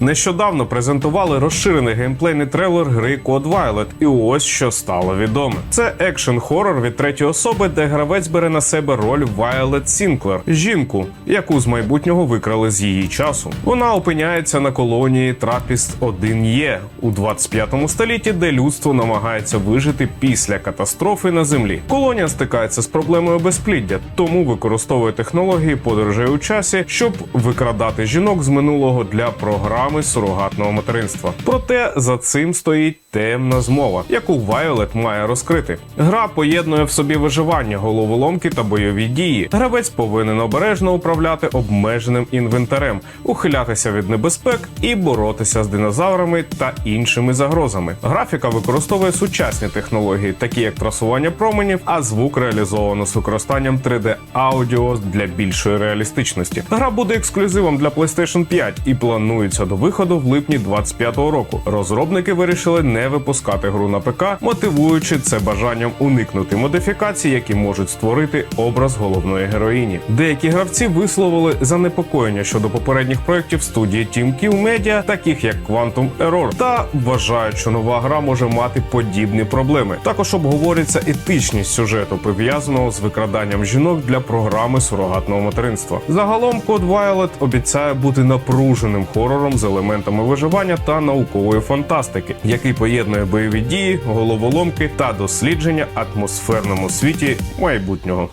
Нещодавно презентували розширений геймплейний трейлер гри Code Violet, і ось що стало відоме. Це екшен хорор від третьої особи, де гравець бере на себе роль Violet Сінклер, жінку, яку з майбутнього викрали з її часу. Вона опиняється на колонії Трапіст 1 Є у 25 столітті, де людство намагається вижити після катастрофи на землі. Колонія стикається з проблемою безпліддя, тому використовує технології подорожей у часі, щоб викрадати жінок з минулого для програми сурогатного материнства. Проте за цим стоїть темна змова, яку Violet має розкрити. Гра поєднує в собі виживання, головоломки та бойові дії. Гравець повинен обережно управляти обмеженим інвентарем, ухилятися від небезпек і боротися з динозаврами та іншими загрозами. Графіка використовує сучасні технології, такі як трасування променів, а звук реалізовано з використанням 3D аудіо для більшої реалістичності. Гра буде ексклюзивом для PlayStation 5 і планується до виходу в липні 25-го року. Розробники вирішили не випускати гру на ПК, мотивуючи це бажанням уникнути модифікацій, які можуть створити образ головної героїні. Деякі гравці висловили занепокоєння щодо попередніх проєктів студії Team Kill Media, таких як Quantum Error, та вважають, що нова гра може мати подібні проблеми. Також обговорюється етичність сюжету, пов'язаного з викраданням жінок для програми сурогатного материнства. Загалом Code Violet обіцяє бути напруженим хорором з елементами виживання та наукової фантастики, який поєднує бойові дії, головоломки та дослідження атмосферному світі майбутнього.